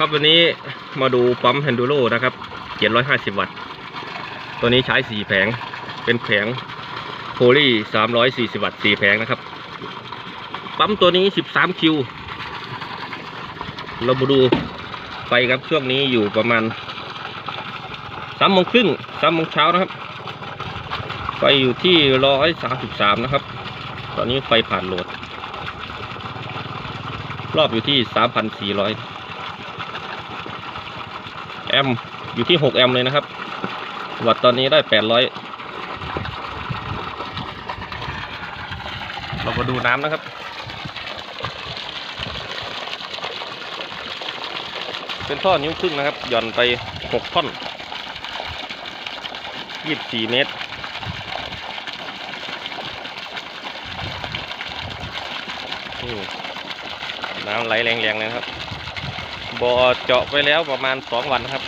ครับวันนี้มาดูปั๊ม h ฮนดูโ o นะครับ 750 วัตต์ ตัวนี้ใช้ 4 แผง เป็นแผงโพลี340 วัตต์ 4 แผงนะครับ ปั๊มตัวนี้ 13 คิว เรามาดูไฟครับช่วงนี้อยู่ประมาณ3โมงครึ่ง3โมงเช้านะครับไฟอยู่ที่ 133 นะครับ ตอนนี้ไฟผ่านโหลด รอบอยู่ที่ 3,400 แอมอยู่ที่ 6 แอมเลยนะครับ วัตต์ตอนนี้ได้ 800 เรามาดูน้ำนะครับ เป็นท่อนิ้วครึ่งนะครับ หย่อนไป 6 ท่อน 24 เมตรน้ำไหลแรงๆเลยครับ บ่อเจาะไปแล้วประมาณสองวันครับ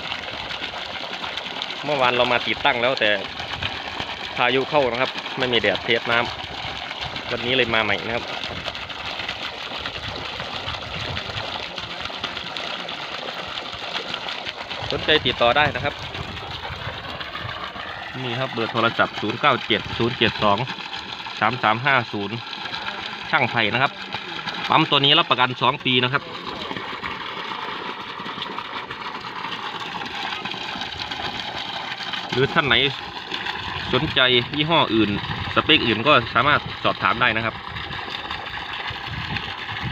เมื่อวานเรามาติดตั้งแล้วแต่พายุเข้านะครับ ไม่มีแดดเทสน้ำวันนี้เลยมาใหม่นะครับสนใจติดต่อได้นะครับ นี่ครับเบอร์โทรศัพท์ 0 9 7 0 7 2 3 3 5 0 ช่างไผ่นะครับ ปั๊มตัวนี้รับประกัน 2 ปีนะครับ หรือท่านไหนสนใจยี่ห้ออื่น สเปคอื่นก็สามารถสอบถามได้นะครับ